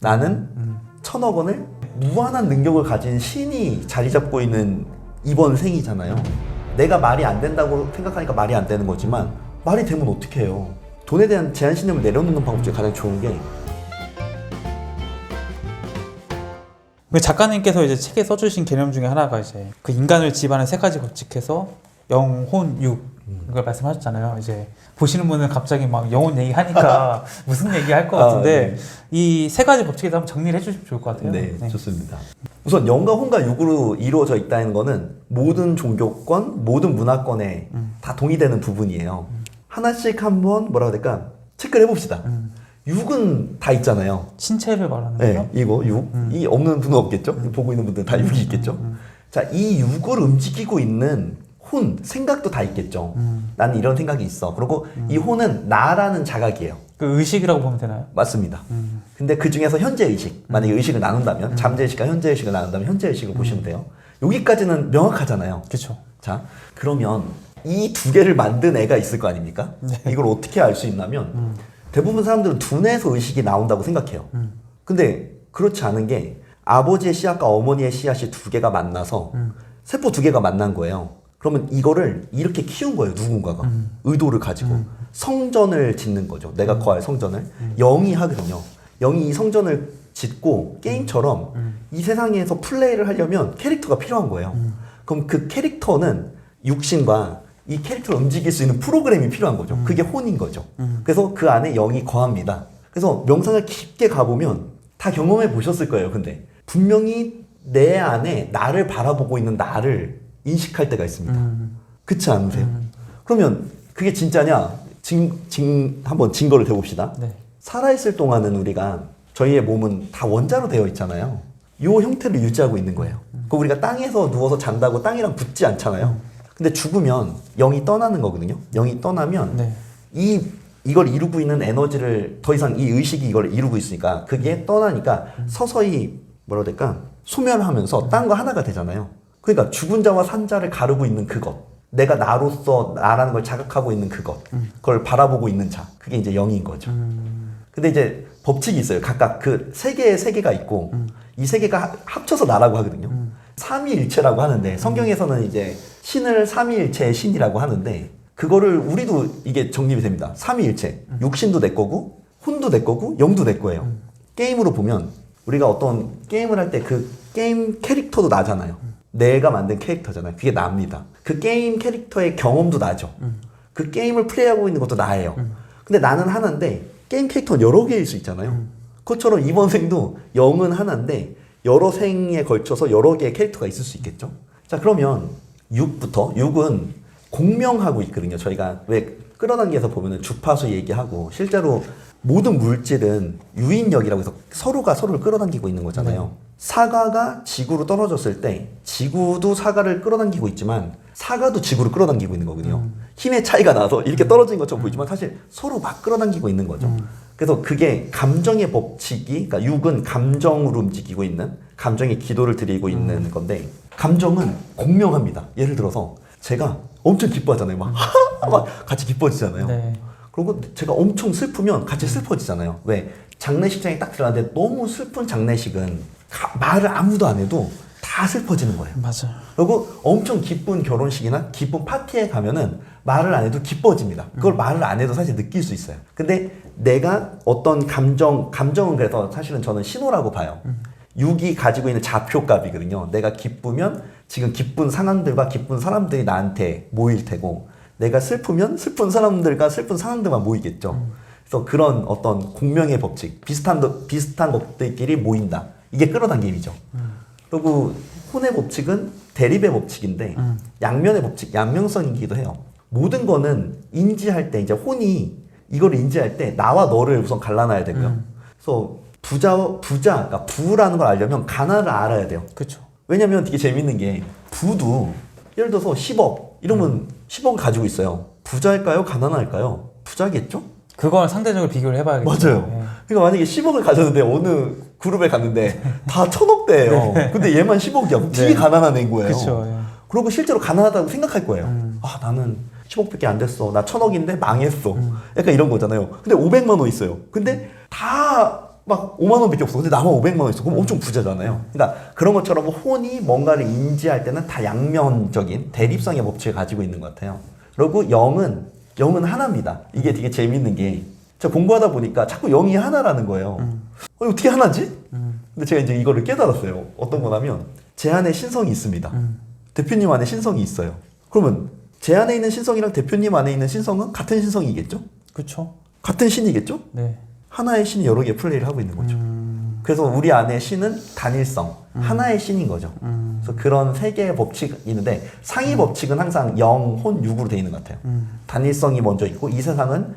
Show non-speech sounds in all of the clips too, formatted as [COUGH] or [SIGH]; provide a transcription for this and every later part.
나는 음. 천억 원을 무한한 능력을 가진 신이 자리 잡고 있는 이번 생이잖아요. 내가 말이 안 된다고 생각하니까 말이 안 되는 거지만 말이 되면 어떻게 해요? 돈에 대한 제한 신념을 내려놓는 방법 중에 가장 좋은 게 그 작가님께서 이제 책에 써주신 개념 중에 하나가 이제 그 인간을 지배하는 세 가지 법칙에서 영혼, 육 이걸 말씀하셨잖아요. 이제 보시는 분은 갑자기 막 영혼 얘기하니까 [LAUGHS] 무슨 얘기할 것 아, 같은데 네. 이세 가지 법칙에서 한번 정리를 해주시면 좋을 것 같아요. 네, 좋습니다. 우선 영과 혼과 육으로 이루어져 있다는 거는 모든 종교권, 모든 문화권에 음. 다 동의되는 부분이에요. 하나씩 한번 뭐라고 해야 될까? 체크를 해봅시다. 음. 육은 다 있잖아요. 신체를 말하는 네, 거죠? 이거 육. 음. 이 없는 분은 없겠죠? 보고 있는 분들은 다 육이 있겠죠? 자, 이 육을 움직이고 있는 혼, 생각도 다 있겠죠. 음. 나는 이런 생각이 있어. 그리고 이 혼은 나라는 자각이에요. 그 의식이라고 보면 되나요? 맞습니다. 음. 근데 그 중에서 현재 의식, 만약에 의식을 나눈다면, 잠재 의식과 현재 의식을 나눈다면 현재 의식을 보시면 돼요. 여기까지는 명확하잖아요. 그렇죠. 자, 그러면 이 두 개를 만든 애가 있을 거 아닙니까? 이걸 어떻게 알 수 있냐면, 대부분 사람들은 두뇌에서 의식이 나온다고 생각해요. 음. 근데 그렇지 않은 게 아버지의 씨앗과 어머니의 씨앗이 두 개가 만나서 음. 세포 두 개가 만난 거예요. 그러면 이거를 이렇게 키운 거예요, 누군가가. 음. 의도를 가지고. 성전을 짓는 거죠. 내가 거할 성전을. 영이 하거든요. 영이 이 성전을 짓고 게임처럼 이 세상에서 플레이를 하려면 캐릭터가 필요한 거예요. 그럼 그 캐릭터는 육신과 이 캐릭터를 움직일 수 있는 프로그램이 필요한 거죠. 그게 혼인 거죠. 그래서 그 안에 영이 거합니다. 그래서 명상을 깊게 가보면 다 경험해 보셨을 거예요. 근데 분명히 내 안에 나를 바라보고 있는 나를 인식할 때가 있습니다. 음. 그렇지 않으세요? 그러면 그게 진짜냐? 증, 증, 한번 증거를 대봅시다. 네. 살아있을 동안은 우리가 저희의 몸은 다 원자로 되어 있잖아요. 요 형태를 유지하고 있는 거예요. 그 우리가 땅에서 누워서 잔다고 땅이랑 붙지 않잖아요. 근데 죽으면 영이 떠나는 거거든요. 영이 떠나면 네. 이 이걸 이루고 있는 에너지를 더 이상 이 의식이 이걸 이루고 있으니까 그게 떠나니까 서서히 뭐라 해야 될까 소멸하면서 딴 거 하나가 되잖아요. 그러니까 죽은 자와 산 자를 가르고 있는 그것, 내가 나로서 나라는 걸 자각하고 있는 그것, 그걸 바라보고 있는 자, 그게 이제 영인 거죠. 근데 이제 법칙이 있어요. 각각 그 세 개의 세계가 있고 이세 개가 하- 합쳐서 나라고 하거든요. 삼위일체라고 하는데 성경에서는 이제 신을 삼위일체의 신이라고 하는데 그거를 우리도 이게 정립이 됩니다. 삼위일체. 육신도 내 거고 혼도 내 거고 영도 내 거예요. 게임으로 보면 우리가 어떤 게임을 할 때 그 게임 캐릭터도 나잖아요. 내가 만든 캐릭터잖아요. 그게 나입니다. 그 게임 캐릭터의 경험도 나죠. 그 게임을 플레이하고 있는 것도 나예요. 근데 나는 하나인데 게임 캐릭터는 여러 개일 수 있잖아요. 그것처럼 이번 생도 영은 하나인데 여러 생에 걸쳐서 여러 개의 캐릭터가 있을 수 있겠죠. 자 그러면 6부터 6은 공명하고 있거든요. 저희가 왜 끌어당겨서 보면은 주파수 얘기하고 실제로 모든 물질은 유인력이라고 해서 서로가 서로를 끌어당기고 있는 거잖아요. 사과가 지구로 떨어졌을 때 지구도 사과를 끌어당기고 있지만 사과도 지구를 끌어당기고 있는 거거든요. 힘의 차이가 나서 이렇게 떨어진 것처럼 보이지만 사실 서로 막 끌어당기고 있는 거죠. 그래서 그게 감정의 법칙이, 그러니까 육은 감정으로 움직이고 있는, 감정의 기도를 드리고 있는 건데, 감정은 공명합니다. 예를 들어서, 제가 엄청 기뻐하잖아요. 막, [LAUGHS] 막 같이 기뻐지잖아요. 네. 그리고 제가 엄청 슬프면 같이 슬퍼지잖아요. 왜? 장례식장에 딱 들어갔는데 너무 슬픈 장례식은 가- 말을 아무도 안 해도 다 슬퍼지는 거예요. 맞아요. 그리고 엄청 기쁜 결혼식이나 기쁜 파티에 가면은 말을 안 해도 기뻐집니다. 그걸 말을 안 해도 사실 느낄 수 있어요. 근데 내가 어떤 감정, 감정은 그래서 사실은 저는 신호라고 봐요. 육이 가지고 있는 좌표값이거든요. 내가 기쁘면 지금 기쁜 상황들과 기쁜 사람들이 나한테 모일 테고, 내가 슬프면 슬픈 사람들과 슬픈 상황들만 모이겠죠. 그래서 그런 어떤 공명의 법칙, 비슷한, 것- 비슷한 것들끼리 모인다. 이게 끌어당김이죠. 그리고 혼의 법칙은 대립의 법칙인데 음. 양면의 법칙, 양면성이기도 해요. 모든 거는 인지할 때 이제 혼이 이걸 인지할 때 나와 너를 우선 갈라놔야 되고요. 음. 그래서 부자 부자 그러니까 부라는 걸 알려면 가나를 알아야 돼요. 그렇죠. 왜냐면 되게 재밌는 게 부도 예를 들어서 10억 이러면 음. 10억을 가지고 있어요. 부자일까요? 가난할까요? 부자겠죠? 그걸 상대적으로 비교를 해봐야겠죠. 맞아요. 네. 그러니까 만약에 10억을 가졌는데 어느 그룹에 갔는데 [LAUGHS] 다 천억대예요. 근데 얘만 10억이야. 그럼 되게 네. 가난한 애인 거예요. 그쵸, 예. 그리고 실제로 가난하다고 생각할 거예요. 음. 아 나는 10억밖에 안 됐어. 나 천억인데 망했어. 음. 약간 이런 거잖아요. 근데 500만 원 있어요. 근데 다 막 5만 원밖에 없어. 근데 나만 500만 원 있어. 그럼 엄청 부자잖아요. 그러니까 그런 것처럼 혼이 뭔가를 인지할 때는 다 양면적인 대립성의 법칙을 가지고 있는 것 같아요. 그리고 0은 0은 하나입니다. 이게 되게 재밌는 게 제가 공부하다 보니까 자꾸 0이 하나라는 거예요. 어, 어떻게 하나지? 근데 제가 이제 이거를 깨달았어요. 어떤 거냐면 제 안에 신성이 있습니다. 대표님 안에 신성이 있어요. 그러면 제 안에 있는 신성이랑 대표님 안에 있는 신성은 같은 신성이겠죠? 그렇죠. 같은 신이겠죠? 네. 하나의 신이 여러 개 플레이를 하고 있는 거죠. 그래서 우리 안에 신은 단일성, 하나의 신인 거죠. 그래서 그런 세 개의 법칙이 있는데 상위 법칙은 항상 0, 혼, 6으로 돼 있는 것 같아요. 단일성이 먼저 있고 이 세상은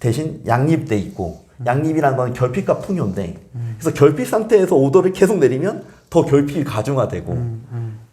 대신 양립돼 있고 양립이라는 건 결핍과 풍요인데 그래서 결핍 상태에서 오더를 계속 내리면 더 결핍이 가중화되고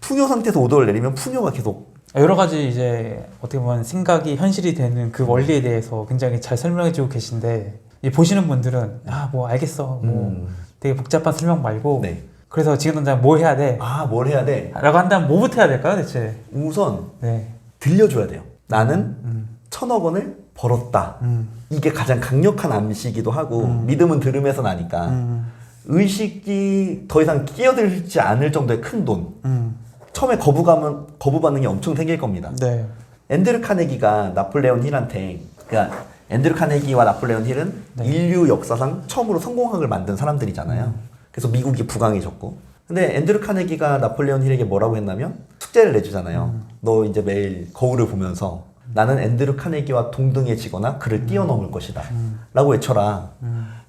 풍요 상태에서 오더를 내리면 풍요가 계속 여러 가지 이제 어떻게 보면 생각이 현실이 되는 그 원리에 대해서 굉장히 잘 설명해주고 계신데 이 보시는 분들은 아 뭐 알겠어. 뭐 음. 되게 복잡한 설명 말고 네. 그래서 지금 당장 뭘 해야 돼? 아 뭘 해야 돼? 라고 한다면 뭐부터 해야 될까요 대체? 우선 네. 들려줘야 돼요. 나는 음. 천억 원을 벌었다. 음. 이게 가장 강력한 암시이기도 하고 믿음은 들음에서 나니까 음. 의식이 더 이상 끼어들지 않을 정도의 큰 돈. 음. 처음에 거부감은 거부 반응이 엄청 생길 겁니다. 네. 앤드류 카네기가 나폴레온 힐한테 그러니까 앤드류 카네기와 나폴레온 힐은 네. 인류 역사상 처음으로 성공학을 만든 사람들이잖아요. 그래서 미국이 부강해졌고. 근데 앤드류 카네기가 나폴레온 힐에게 뭐라고 했냐면 숙제를 내주잖아요. 너 이제 매일 거울을 보면서 나는 앤드류 카네기와 동등해지거나 그를 뛰어넘을 것이다. 라고 외쳐라.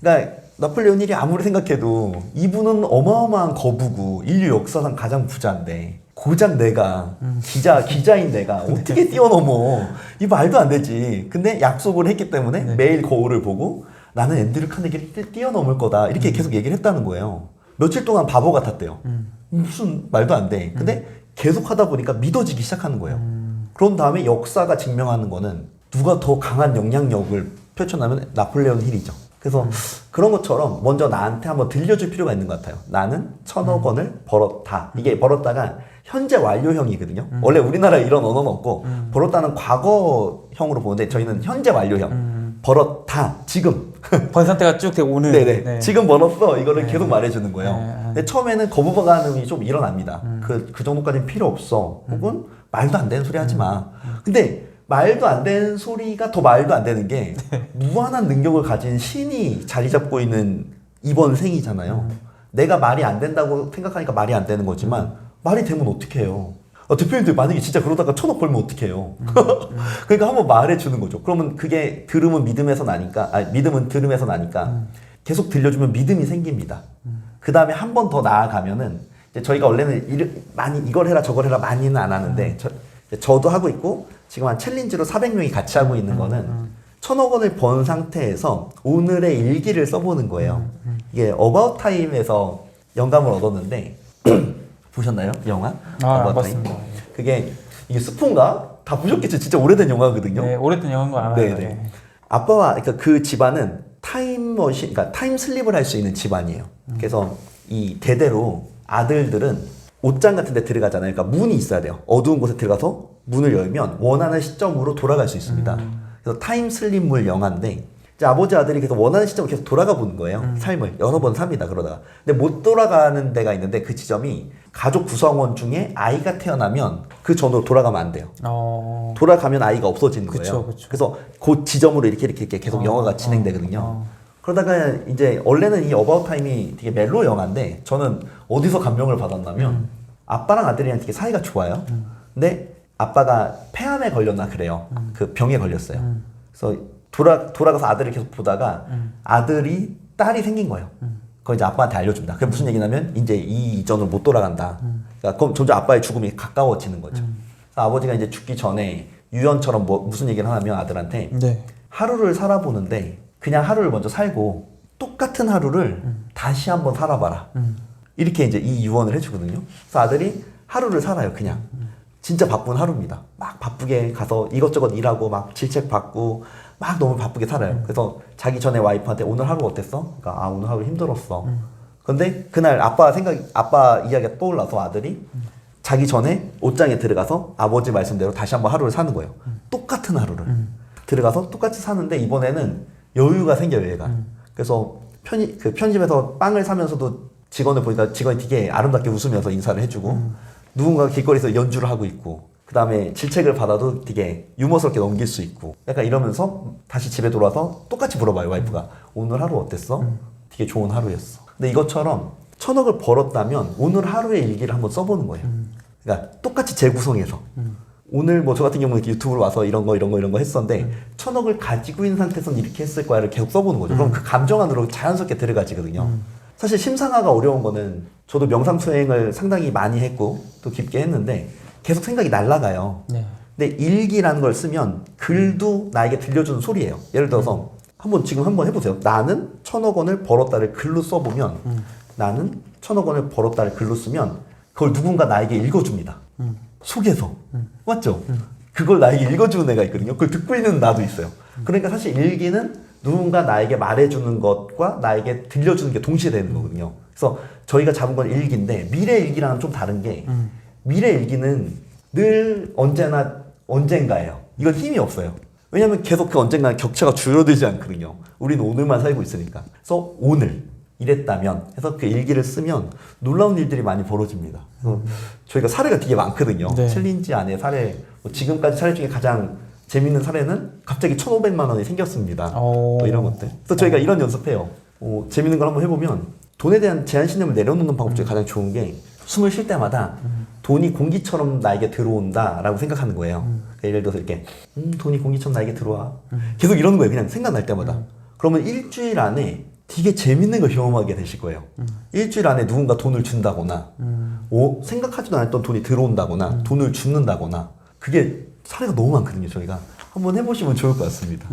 그러니까 나폴레온 힐이 아무리 생각해도 이분은 어마어마한 거부고 인류 역사상 가장 부자인데 고작 내가 기자 기자인 내가 [LAUGHS] 어떻게 뛰어넘어? 이 말도 안 되지. 근데 약속을 했기 때문에 네. 매일 거울을 보고 나는 앤드류 카네기를 뛰- 뛰어넘을 거다. 이렇게 계속 얘기를 했다는 거예요. 며칠 동안 바보 같았대요. 무슨 말도 안 돼. 근데 계속 하다 보니까 믿어지기 시작하는 거예요. 그런 다음에 역사가 증명하는 거는 누가 더 강한 영향력을 펼쳐나면 나폴레온 힐이죠. 그래서 그런 것처럼 먼저 나한테 한번 들려줄 필요가 있는 것 같아요. 나는 천억 원을 벌었다. 이게 벌었다가 현재 완료형이거든요. 원래 우리나라에 이런 언어는 없고 벌었다는 과거형으로 보는데 저희는 현재 완료형. 벌었다. 지금. [LAUGHS] 번 상태가 쭉 되고 오는. 네네. 네. 지금 벌었어. 이거를 네. 계속 말해주는 거예요. 네, 네. 근데 처음에는 거부 반응이 좀 일어납니다. 그, 그 정도까지는 필요 없어. 혹은 말도 안 되는 소리 하지 마. 근데 말도 안 되는 소리가 더 말도 안 되는 게 무한한 능력을 가진 신이 자리 잡고 있는 이번 생이잖아요. 내가 말이 안 된다고 생각하니까 말이 안 되는 거지만 말이 되면 어떡해요. 어, 대표님들 만약에 진짜 그러다가 천억 벌면 어떡해요. [LAUGHS] 그러니까 한번 말해주는 거죠. 그러면 그게 들으면 믿음에서 나니까, 아 믿음은 들음에서 나니까 계속 들려주면 믿음이 생깁니다. 그 다음에 한 번 더 나아가면은 이제 저희가 원래는 일, 많이 이걸 해라 저걸 해라 많이는 안 하는데 저, 저도 하고 있고 지금 한 챌린지로 400명이 같이 하고 있는 거는 천억 원을 번 상태에서 오늘의 일기를 써보는 거예요. 이게 어바웃 타임에서 영감을 얻었는데 [CLEARS THROAT] [CLEARS THROAT] 보셨나요? 이 영화? 아, 안 타임? 봤습니다. 그게 이게 스폰가 다 보셨겠죠. 진짜 오래된 영화거든요. 네, 오래된 영화인 거 알아요. 네, 네. 네. 아빠와 그러니까 그 집안은 타임머신, 그러니까 타임슬립을 할 수 있는 집안이에요. 그래서 이 대대로 아들들은 옷장 같은 데 들어가잖아요. 그러니까 문이 있어야 돼요. 어두운 곳에 들어가서 문을 열면 원하는 시점으로 돌아갈 수 있습니다. 그래서 타임슬립물 영화인데 아버지 아들이 계속 원하는 시점으로 계속 돌아가 보는 거예요. 삶을 여러 번 삽니다. 그러다가 근데 못 돌아가는 데가 있는데 그 지점이 가족 구성원 중에 아이가 태어나면 그 전으로 돌아가면 안 돼요. 어. 돌아가면 아이가 없어지는 거예요. 그쵸, 그쵸. 그래서 그 지점으로 이렇게 이렇게, 이렇게 계속 어, 영화가 어, 진행되거든요. 어. 그러다가 이제 원래는 이 어바웃 타임이 되게 멜로 영화인데 저는 어디서 감명을 받았냐면 음. 아빠랑 아들이랑 되게 사이가 좋아요. 근데 아빠가 폐암에 걸렸나 그래요. 음. 그 병에 걸렸어요. 그래서 돌아 돌아가서 아들을 계속 보다가 음. 아들이 딸이 생긴 거예요. 그거 이제 아빠한테 알려줍니다. 그게 무슨 얘기냐면 이제 이 이전으로 못 돌아간다. 음. 그러니까 그럼 점점 아빠의 죽음이 가까워지는 거죠. 그래서 아버지가 이제 죽기 전에 유언처럼 뭐 무슨 얘기를 하냐면 아들한테 네. 하루를 살아보는데 그냥 하루를 먼저 살고 똑같은 하루를 다시 한번 살아봐라. 이렇게 이제 이 유언을 해주거든요. 그래서 아들이 하루를 살아요, 그냥. 진짜 바쁜 하루입니다. 막 바쁘게 가서 이것저것 일하고 막 질책 받고 막 너무 바쁘게 살아요. 그래서 자기 전에 와이프한테 오늘 하루 어땠어? 그러니까 아 오늘 하루 힘들었어. 근데 그날 아빠 생각 아빠 이야기가 떠올라서 아들이 자기 전에 옷장에 들어가서 아버지 말씀대로 다시 한번 하루를 사는 거예요. 똑같은 하루를 들어가서 똑같이 사는데 이번에는 여유가 생겨요 얘가. 그래서 편의 그 편집에서 빵을 사면서도 직원을 보니까 직원이 되게 아름답게 웃으면서 인사를 해주고 누군가 길거리에서 연주를 하고 있고 그 다음에 질책을 받아도 되게 유머스럽게 넘길 수 있고 약간 이러면서 다시 집에 돌아서 똑같이 물어봐요 와이프가 오늘 하루 어땠어? 되게 좋은 하루였어. 근데 이것처럼 천억을 벌었다면 오늘 하루의 일기를 한번 써보는 거예요. 그러니까 똑같이 재구성해서 오늘 뭐 저 같은 경우는 유튜브로 와서 이런 거 이런 거 이런 거 했었는데 천억을 가지고 있는 상태에서는 이렇게 했을 거야를 계속 써보는 거죠. 그럼 그 감정 안으로 자연스럽게 들어가지거든요. 사실 심상화가 어려운 거는 저도 명상 수행을 상당히 많이 했고 또 깊게 했는데 계속 생각이 날아가요. 네. 근데 일기라는 걸 쓰면 글도 나에게 들려주는 소리예요. 예를 들어서 한번 지금 한번 해보세요. 나는 천억 원을 벌었다를 글로 써보면 나는 천억 원을 벌었다를 글로 쓰면 그걸 누군가 나에게 읽어줍니다. 속에서 맞죠? 그걸 나에게 읽어주는 애가 있거든요. 그걸 듣고 있는 나도 있어요. 그러니까 사실 일기는 누군가 나에게 말해주는 것과 나에게 들려주는 게 동시에 되는 거거든요. 그래서 저희가 잡은 건 일기인데 미래 일기랑은 좀 다른 게 미래 일기는 늘 언제나 언젠가예요. 이건 힘이 없어요. 왜냐하면 계속 그 언젠가 격차가 줄어들지 않거든요. 우리는 오늘만 살고 있으니까. 그래서 오늘 이랬다면 해서 그 일기를 쓰면 놀라운 일들이 많이 벌어집니다. 그래서 저희가 사례가 되게 많거든요. 네. 챌린지 안에 사례, 뭐 지금까지 사례 중에 가장 재밌는 사례는 갑자기 1,500만 원이 생겼습니다. 오. 뭐 이런 것들. 그래서 저희가 이런 연습해요. 어, 재밌는 걸 한번 해보면 돈에 대한 제한 신념을 내려놓는 방법 중에 가장 좋은 게 숨을 쉴 때마다 돈이 공기처럼 나에게 들어온다라고 생각하는 거예요. 그러니까 예를 들어서 이렇게 음, 돈이 공기처럼 나에게 들어와. 계속 이러는 거예요. 그냥 생각날 때마다. 그러면 일주일 안에 되게 재밌는 걸 경험하게 되실 거예요. 일주일 안에 누군가 돈을 준다거나, 오, 생각하지도 않았던 돈이 들어온다거나, 돈을 줍는다거나, 그게 사례가 너무 많거든요, 저희가. 한번 해보시면 좋을 것 같습니다.